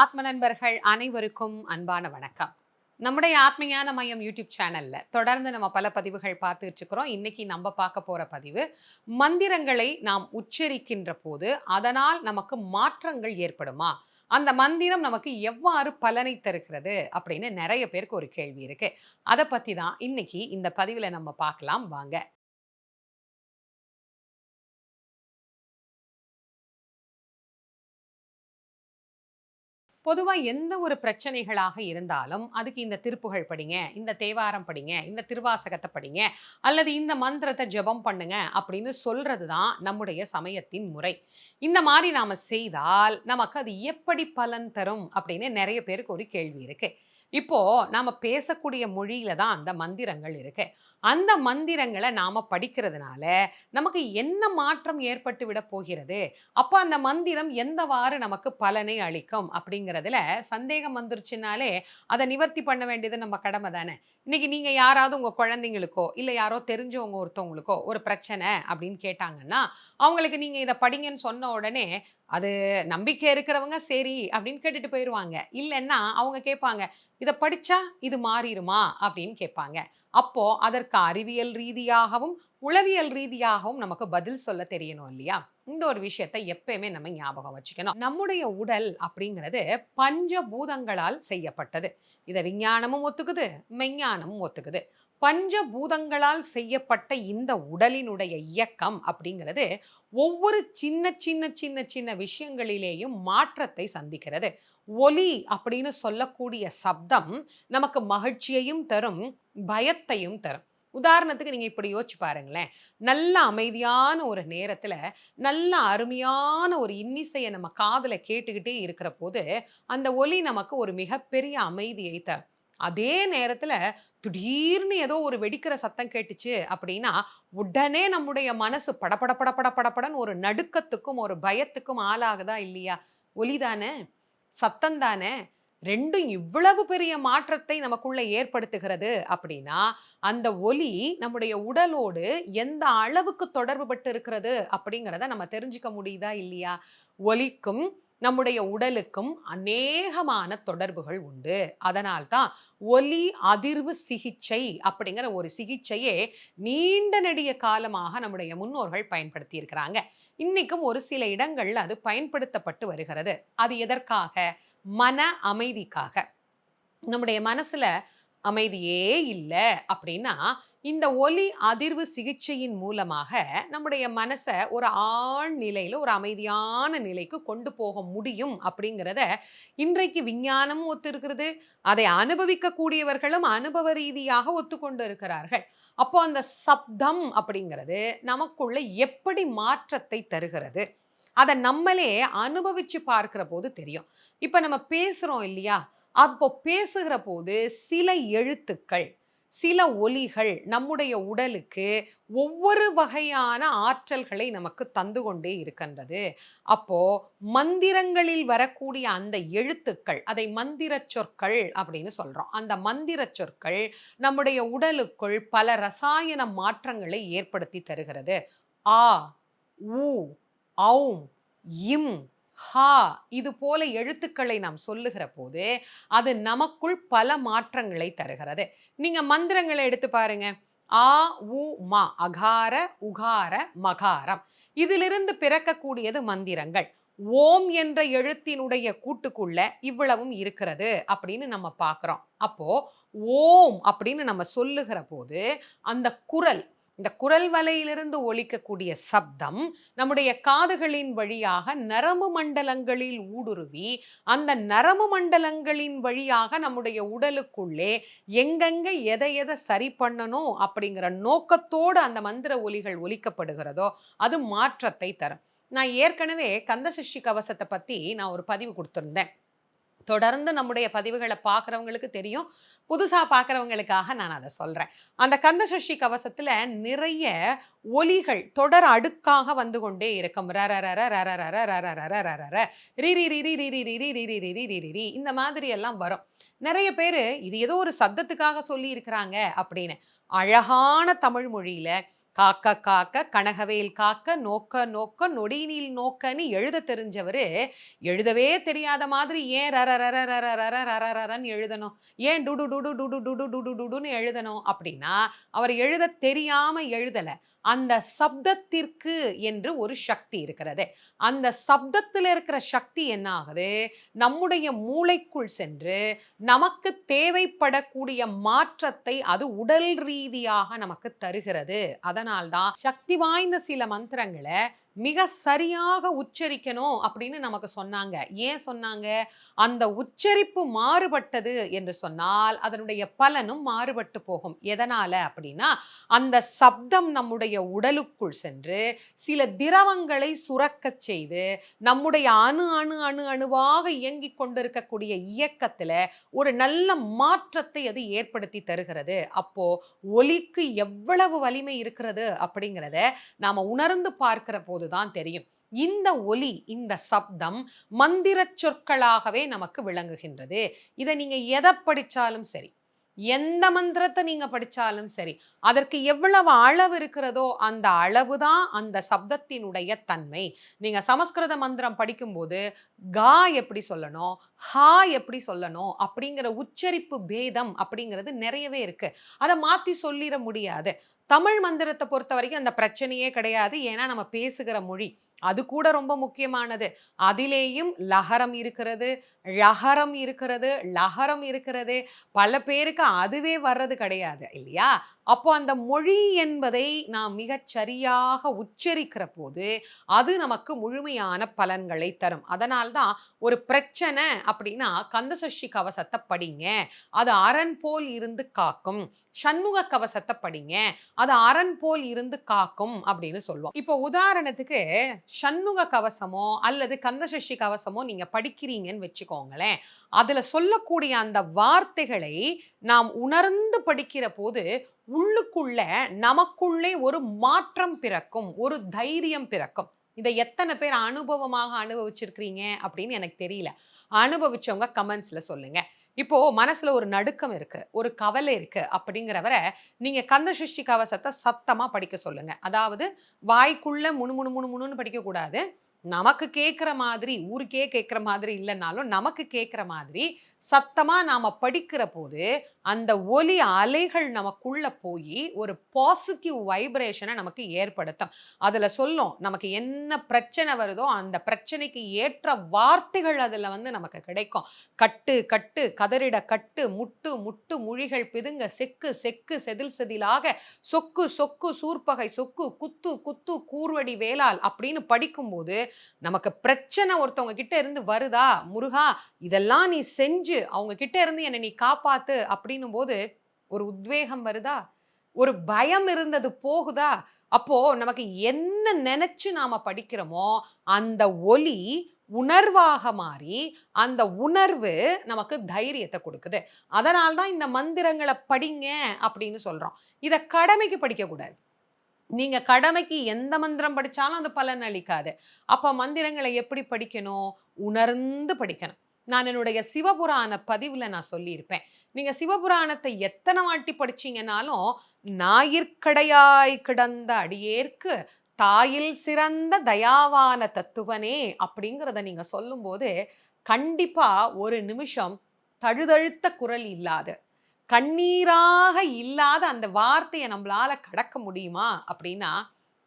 ஆத்ம நண்பர்கள் அனைவருக்கும் அன்பான வணக்கம். நம்முடைய ஆத்மஞான மையம் யூடியூப் சேனல்ல தொடர்ந்து நம்ம பல பதிவுகள் பார்த்துட்டு இருக்கிறோம். இன்னைக்கு நம்ம பார்க்க போற பதிவு மந்திரங்களை நாம் உச்சரிக்கின்ற போது அதனால் நமக்கு மாற்றங்கள் ஏற்படுமா? அந்த மந்திரம் நமக்கு எவ்வாறு பலனை தருகிறது அப்படின்னு நிறைய பேருக்கு ஒரு கேள்வி இருக்கு. அதை பத்தி தான் இன்னைக்கு இந்த பதிவில் நம்ம பார்க்கலாம். வாங்க. பொதுவாக எந்த ஒரு பிரச்சனைகளாக இருந்தாலும் அதுக்கு இந்த திருப்புகள் படிங்க இந்த தேவாரம் படிங்க இந்த திருவாசகத்தை படிங்க அல்லது இந்த மந்திரத்தை ஜெபம் பண்ணுங்க அப்படின்னு சொல்றது தான் நம்முடைய சமயத்தின் முறை. இந்த மாதிரி நாம செய்தால் நமக்கு அது எப்படி பலன் தரும் அப்படின்னு நிறைய பேருக்கு ஒரு கேள்வி இருக்கு. இப்போ நாம் பேசக்கூடிய மொழியில தான் அந்த மந்திரங்கள் இருக்கு. அந்த மந்திரங்களை நாம் படிக்கிறதுனால நமக்கு என்ன மாற்றம் ஏற்பட்டு விட போகிறது? அப்போ அந்த மந்திரம் எந்தவாறு நமக்கு பலனை அளிக்கும்? அப்படிங்கிறதுல சந்தேகம் வந்துருச்சுனாலே அதை நிவர்த்தி பண்ண வேண்டியது நம்ம கடமை தானே. இன்னைக்கு நீங்கள் யாராவது உங்கள் குழந்தைங்களுக்கோ இல்லை யாரோ தெரிஞ்சவங்க ஒருத்தவங்களுக்கோ ஒரு பிரச்சனை அப்படின்னு கேட்டாங்கன்னா அவங்களுக்கு நீங்கள் இதை படிங்கன்னு சொன்ன உடனே அது நம்பிக்கை இருக்கிறவங்க சரி அப்படின்னு கேட்டுட்டு போயிடுவாங்க இல்லைன்னா அவங்க கேட்பாங்க இதை படிச்சா இது மாறிடுமா? அப்படின்னு கேட்பாங்க. அப்போ அதற்கு அறிவியல் ரீதியாகவும் உளவியல் ரீதியாகவும் நமக்கு பதில் சொல்ல தெரியணும் இல்லையா? இந்த ஒரு விஷயத்தை எப்பயுமே நம்ம ஞாபகம் வச்சுக்கணும். நம்முடைய உடல் அப்படிங்கிறது பஞ்சபூதங்களால் செய்யப்பட்டது. இதை விஞ்ஞானமும் ஒத்துக்குது மெஞ்ஞானமும் ஒத்துக்குது. பஞ்சபூதங்களால் செய்யப்பட்ட இந்த உடலினுடைய இயக்கம் அப்படிங்கிறது ஒவ்வொரு சின்ன சின்ன சின்ன சின்ன விஷயங்களிலேயும் மாற்றத்தை சந்திக்கிறது. ஒலி அப்படின்னு சொல்லக்கூடிய சப்தம் நமக்கு மகிழ்ச்சியையும் தரும் பயத்தையும் தரும். உதாரணத்துக்கு நீங்கள் இப்படி யோசிச்சு பாருங்களேன். நல்ல அமைதியான ஒரு நேரத்தில் நல்ல அருமையான ஒரு இன்னிசையை நம்ம காதில் கேட்டுக்கிட்டே இருக்கிற போது அந்த ஒலி நமக்கு ஒரு மிகப்பெரிய அமைதியை தரும். அதே நேரத்தில் திடீர்னு ஏதோ ஒரு வெடிக்கிற சத்தம் கேட்டுச்சு அப்படின்னா உடனே நம்முடைய மனசு படபட படபட படபடன்னு ஒரு நடுக்கத்துக்கும் ஒரு பயத்துக்கும் ஆளாகுதா இல்லையா? ஒலிதானே? சத்தம் தானே ரெண்டும் இவ்வளவு பெரிய மாற்றத்தை நமக்குள்ள ஏற்படுத்துகிறது அப்படின்னா அந்த ஒலி நம்முடைய உடலோடு எந்த அளவுக்கு தொடர்பு பட்டு இருக்கிறது அப்படிங்கிறத நம்ம தெரிஞ்சுக்க முடியுதா இல்லையா? ஒலிக்கும் நம்முடைய உடலுக்கும் அநேகமான தொடர்புகள் உண்டு. அதனால்தான் ஒலி அதிர்வு சிகிச்சை அப்படிங்கிற ஒரு சிகிச்சையே நீண்ட நெடிய காலமாக நம்முடைய முன்னோர்கள் பயன்படுத்தி இருக்கிறாங்க இன்னைக்கும் ஒரு சில இடங்கள்ல அது பயன்படுத்தப்பட்டு வருகிறது. அது எதற்காக? மன அமைதிக்காக. நம்முடைய மனசுல அமைதியே இல்லை அப்படின்னா இந்த ஒலி அதிர்வு சிகிச்சையின் மூலமாக நம்முடைய மனசை ஒரு ஆழ் நிலையில் ஒரு அமைதியான நிலைக்கு கொண்டு போக முடியும் அப்படிங்கிறத இன்றைக்கு விஞ்ஞானமும் ஒத்துருக்கிறது. அதை அனுபவிக்கக்கூடியவர்களும் அனுபவ ரீதியாக ஒத்துக்கொண்டு இருக்கிறார்கள். அப்போ அந்த சப்தம் அப்படிங்கிறது நமக்குள்ள எப்படி மாற்றத்தை தருகிறது? அதை நம்மளே அனுபவிச்சு பார்க்கிற போது தெரியும். இப்போ நம்ம பேசுகிறோம் இல்லையா? அப்போ பேசுகிற போது சில எழுத்துக்கள் சில ஒலிகள் நம்முடைய உடலுக்கு ஒவ்வொரு வகையான ஆற்றல்களை நமக்கு தந்து கொண்டே இருக்கின்றது. அப்போ மந்திரங்களில் வரக்கூடிய அந்த எழுத்துக்கள் அதை மந்திர சொற்கள் அப்படின்னு சொல்றோம். அந்த மந்திர சொற்கள் நம்முடைய உடலுக்குள் பல ரசாயன மாற்றங்களை ஏற்படுத்தி தருகிறது. ஆ ஊ ஔம் இம் ஹா இது போல எழுத்துக்களை நாம் சொல்லுகிற போது அது நமக்குள் பல மாற்றங்களை தருகிறது. நீங்க மந்திரங்களை எடுத்து பாருங்க. ஆ உ மா அகார உகார மகாரம். இதிலிருந்து பிறக்கக்கூடியது மந்திரங்கள். ஓம் என்ற எழுத்தினுடைய கூட்டுக்குள்ள இவ்வளவும் இருக்கிறது அப்படின்னு நம்ம பார்க்குறோம். அப்போ ஓம் அப்படின்னு நம்ம சொல்லுகிற போது அந்த குரல் இந்த குரல் வலையிலிருந்து ஒலிக்கக்கூடிய சப்தம் நம்முடைய காதுகளின் வழியாக நரம்பு மண்டலங்களில் ஊடுருவி அந்த நரம்பு மண்டலங்களின் வழியாக நம்முடைய உடலுக்குள்ளே எங்கெங்க எதை எதை சரி பண்ணணும் அப்படிங்கிற நோக்கத்தோடு அந்த மந்திர ஒலிகள் ஒலிக்கப்படுகிறதோ அது மாற்றத்தை தரும். நான் ஏற்கனவே கந்தசஷ்டி கவசத்தை பற்றி நான் ஒரு பதிவு கொடுத்துருந்தேன். தொடர்ந்து நம்முடைய பதிவுகளை பார்க்குறவங்களுக்கு தெரியும் புதுசாக பார்க்குறவங்களுக்காக நான் அதை சொல்கிறேன் அந்த கந்தசஷ்டி கவசத்தில் நிறைய ஒலிகள் தொடர் அடுக்காக வந்து கொண்டே இருக்கும் ர ர ர ர ர ர ர ர ர ர ர ர ர ர ரி ரி ரி ரி ரி ரி ரி ரி ரி ரி ரி ரி ரி ரி ரி இந்த மாதிரி எல்லாம் வரும் நிறைய பேர் இது ஏதோ ஒரு சத்தத்துக்காக சொல்லி இருக்கிறாங்க அப்படின்னு அழகான தமிழ் மொழியில் காக்க காக்க கனகவேல் காக்க நோக்க நோக்க நொடியினில் நோக்கன்னு எழுத தெரிஞ்சவர் எழுதவே தெரியாத மாதிரி ஏன் ரர ரர ரர ரர ரர ரரன்னு எழுதணும் ஏன் டுடு டுடு டுடு டுடு டுடு டுடுன்னு எழுதணும் அப்படின்னா அவர் எழுத தெரியாம எழுதல அந்த சப்தத்திற்கு என்று ஒரு சக்தி இருக்கிறது. அந்த சப்தத்தில் இருக்கிற சக்தி என்ன ஆகுது நம்முடைய மூளைக்குள் சென்று நமக்கு தேவைப்படக்கூடிய மாற்றத்தை அது உடல் ரீதியாக நமக்கு தருகிறது. அதனால்தான் சக்தி வாய்ந்த சில மந்திரங்களை மிக சரியாக உச்சரிக்கணும் அப்படின்னு நமக்கு சொன்னாங்க. ஏன் சொன்னாங்க? அந்த உச்சரிப்பு மாறுபட்டது என்று சொன்னால் அதனுடைய பலனும் மாறுபட்டு போகும். எதனால அப்படின்னா அந்த சப்தம் நம்முடைய உடலுக்குள் சென்று சில திரவங்களை சுரக்கச் செய்து நம்முடைய அணு அணு அணு அணுவாக இயங்கிக் கொண்டிருக்கக்கூடிய இயக்கத்தில் ஒரு நல்ல மாற்றத்தை அது ஏற்படுத்தி தருகிறது. அப்போ ஒலிக்கு எவ்வளவு வலிமை இருக்கிறது அப்படிங்கிறத நாம் உணர்ந்து பார்க்கிற தான் தெரியும். இந்த ஒலி இந்த சப்தம் மந்திர சொற்களாகவே நமக்கு விளங்குகின்றது. இதை நீங்க எதை படிச்சாலும் சரி எந்த மந்திரத்தை நீங்க படிச்சாலும் சரி அதற்கு எவ்வளவு அளவு இருக்கிறதோ அந்த அளவு தான் அந்த சப்தத்தினுடைய தன்மை. நீங்க சமஸ்கிருத மந்திரம் படிக்கும்போது கா எப்படி சொல்லணும்? ஹா எப்படி சொல்லணும்? அப்படிங்கிற உச்சரிப்பு பேதம் அப்படிங்கிறது நிறையவே இருக்கு. அதை மாற்றி சொல்லிட முடியாது. தமிழ் மந்திரத்தை பொறுத்த வரைக்கும் அந்த பிரச்சனையே கிடையாது. ஏன்னா நம்ம பேசுகிற மொழி. அது கூட ரொம்ப முக்கியமானது. அதிலேயும் லகரம் இருக்கிறது ழகரம் இருக்கிறது லகரம் இருக்கிறது. பல பேருக்கு அதுவே வர்றது கிடையாது இல்லையா? அப்போ அந்த மொழி என்பதை நாம் மிகச் சரியாக உச்சரிக்கிற போது அது நமக்கு முழுமையான பலன்களை தரும். அதனால்தான் ஒரு பிரச்சனை அப்படின்னா கந்தசஷ்டி கவசத்தை படிங்க அது அரண் போல் இருந்து காக்கும். சண்முக கவசத்தை படிங்க அது அரண் போல் இருந்து காக்கும் அப்படின்னு சொல்லுவோம். இப்போ உதாரணத்துக்கு சண்முக கவசமோ அல்லது கந்தசஷ்டி கவசமோ நீங்க படிக்கிறீங்கன்னு வச்சுக்கோங்களேன். அதுல சொல்லக்கூடிய அந்த வார்த்தைகளை நாம் உணர்ந்து படிக்கிற போது உள்ளுக்குள்ள நமக்குள்ளே ஒரு மாற்றம் பிறக்கும் ஒரு தைரியம் பிறக்கும். இதை எத்தனை பேர் அனுபவமாக அனுபவிச்சிருக்கிறீங்க அப்படின்னு எனக்கு தெரியல. அனுபவிச்சவங்க கமெண்ட்ஸில் சொல்லுங்க. இப்போ மனசுல ஒரு நடுக்கம் இருக்கு ஒரு கவலை இருக்கு அப்படிங்கிறவரை நீங்க கந்த சிருஷ்டி கவசத்தை சத்தமா படிக்க சொல்லுங்க. அதாவது வாய்க்குள்ள முணு முணு முணு முணுன்னு படிக்க கூடாது நமக்கு கேட்குற மாதிரி ஊருக்கே கேட்குற மாதிரி இல்லைனாலும் நமக்கு கேட்குற மாதிரி சத்தமாக நாம் படிக்கிற போது அந்த ஒலி அலைகள் நமக்குள்ளே போய் ஒரு பாசிட்டிவ் வைப்ரேஷனை நமக்கு ஏற்படுத்தும். அதில் சொல்லும் நமக்கு என்ன பிரச்சனை வருதோ அந்த பிரச்சனைக்கு ஏற்ற வார்த்தைகள் அதில் வந்து நமக்கு கிடைக்கும். கட்டு கட்டு கதறிட கட்டு முட்டு முட்டு மொழிகள் பிதுங்க செக்கு செக்கு செதில் செதிலாக சொக்கு சொக்கு சூர்பகை சொக்கு குத்து குத்து கூர்வடி வேளால் அப்படின்னு படிக்கும்போது நமக்கு பிரச்சனை ஒருத்தவங்க கிட்ட இருந்து வருதா? முருகா இதெல்லாம் நீ செஞ்சு அவங்க கிட்ட இருந்து என்னை நீ காப்பாத்து அப்படின்னும் போது ஒரு உத்வேகம் வருதா? ஒரு பயம் இருந்தது போகுதா? அப்போ நமக்கு என்ன நினைச்சு நாம படிக்கிறோமோ அந்த ஒலி உணர்வாக மாறி அந்த உணர்வு நமக்கு தைரியத்தை கொடுக்குது. அதனால தான் இந்த மந்திரங்களை படிங்க அப்படின்னு சொல்றோம். இதை கடமைக்கு படிக்கக்கூடாது. நீங்க கடமைக்கு எந்த மந்திரம் படிச்சாலும் அது பலன் அளிக்காது. அப்ப மந்திரங்களை எப்படி படிக்கணும்? உணர்ந்து படிக்கணும். நான் என்னுடைய சிவபுராண பதிவில் நான் சொல்லியிருப்பேன். நீங்கள் சிவபுராணத்தை எத்தனை வாட்டி படிச்சீங்கன்னாலும் ஞாயிற்கடையாய் கிடந்த அடியேற்கு தாயில் சிறந்த தயாவான தத்துவனே அப்படிங்கிறத நீங்கள் சொல்லும்போது கண்டிப்பாக ஒரு நிமிஷம் தழுதழுத்த குரல் இல்லாது. கண்ணீராக இல்லாத அந்த வார்த்தையை நம்மளால கடக்க முடியுமா? அப்படின்னா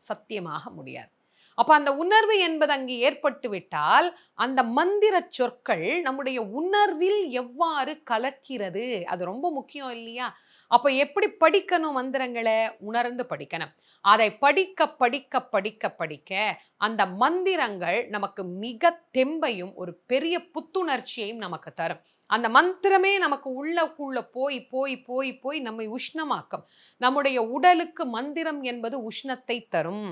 சத்தியமாக முடியாது. அப்போ அந்த உணர்வு என்பது அங்கு ஏற்பட்டு விட்டால் அந்த மந்திர சொற்கள் நம்முடைய உணர்வில் எவ்வாறு கலக்கிறது? அது ரொம்ப முக்கியம் இல்லையா? அப்போ எப்படி படிக்கணும் மந்திரங்களை? உணர்ந்து படிக்கணும். அதை படிக்க படிக்க படிக்க படிக்க அந்த மந்திரங்கள் நமக்கு மிக தெம்பையும் ஒரு பெரிய புத்துணர்ச்சியையும் நமக்கு தரும். அந்த மந்திரமே நமக்கு உள்ளக்குள்ள போய் போய் போய் போய் நம்மை உஷ்ணமாக்கும். நம்முடைய உடலுக்கு மந்திரம் என்பது உஷ்ணத்தை தரும்.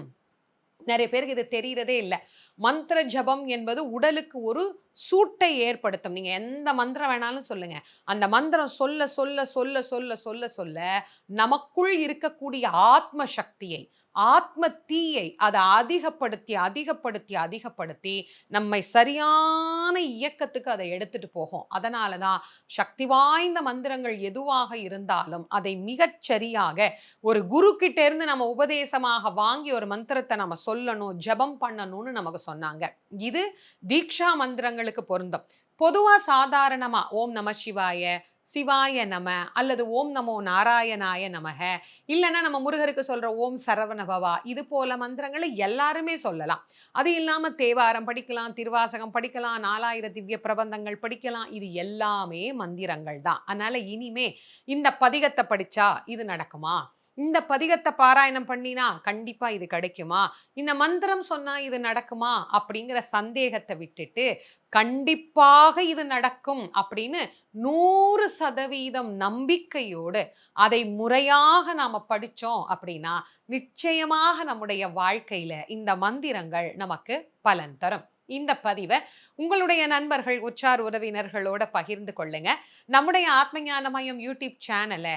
நிறைய பேருக்கு இது தெரியறதே இல்லை. மந்திர ஜபம் என்பது உடலுக்கு ஒரு சூட்டை ஏற்படுத்தும். நீங்க எந்த மந்திரம் வேணாலும் சொல்லுங்க. அந்த மந்திரம் சொல்ல சொல்ல சொல்ல சொல்ல சொல்ல சொல்ல நமக்குள் இருக்கக்கூடிய ஆத்ம சக்தியை ஆத்ம தீயை அதை அதிகப்படுத்தி அதிகப்படுத்தி அதிகப்படுத்தி நம்மை சரியான இயக்கத்துக்கு அதை எடுத்துட்டு போகும். அதனால தான் சக்தி வாய்ந்த மந்திரங்கள் எதுவாக இருந்தாலும் அதை மிகச் சரியாக ஒரு குரு இருந்து நம்ம உபதேசமாக வாங்கி ஒரு மந்திரத்தை நம்ம சொல்லணும் ஜபம் பண்ணணும்னு நமக்கு சொன்னாங்க. இது தீக்ஷா மந்திரங்களுக்கு பொருந்தும். பொதுவாக சாதாரணமா ஓம் நம சிவாய சிவாய நம அல்லது ஓம் நமோ நாராயணாய நமக. இல்லைன்னா நம்ம முருகருக்கு சொல்ற ஓம் சரவணபவா இது போல மந்திரங்களை எல்லாருமே சொல்லலாம். அது இல்லாம தேவாரம் படிக்கலாம் திருவாசகம் படிக்கலாம் நாலாயிர திவ்ய பிரபந்தங்கள் படிக்கலாம் இது எல்லாமே மந்திரங்கள் தான். அதனால இனிமே இந்த பதிகத்தை படிச்சா இது நடக்குமா? இந்த பதிகத்தை பாராயணம் பண்ணினா கண்டிப்பா இது கிடைக்குமா? இந்த மந்திரம் சொன்னா இது நடக்குமா? அப்படிங்கிற சந்தேகத்தை விட்டுட்டு கண்டிப்பாக இது நடக்கும் அப்படின்னு நூறு சதவீதம் நம்பிக்கையோடு அதை முறையாக நாம படிச்சோம் அப்படின்னா நிச்சயமாக நம்முடைய வாழ்க்கையில இந்த மந்திரங்கள் நமக்கு பலன் தரும். இந்த பதிவை உங்களுடைய நண்பர்கள் உற்றார் உறவினர்களோட பகிர்ந்து கொள்ளுங்க. நம்முடைய ஆத்மஞான மயம் மையம் யூடியூப் சேனலை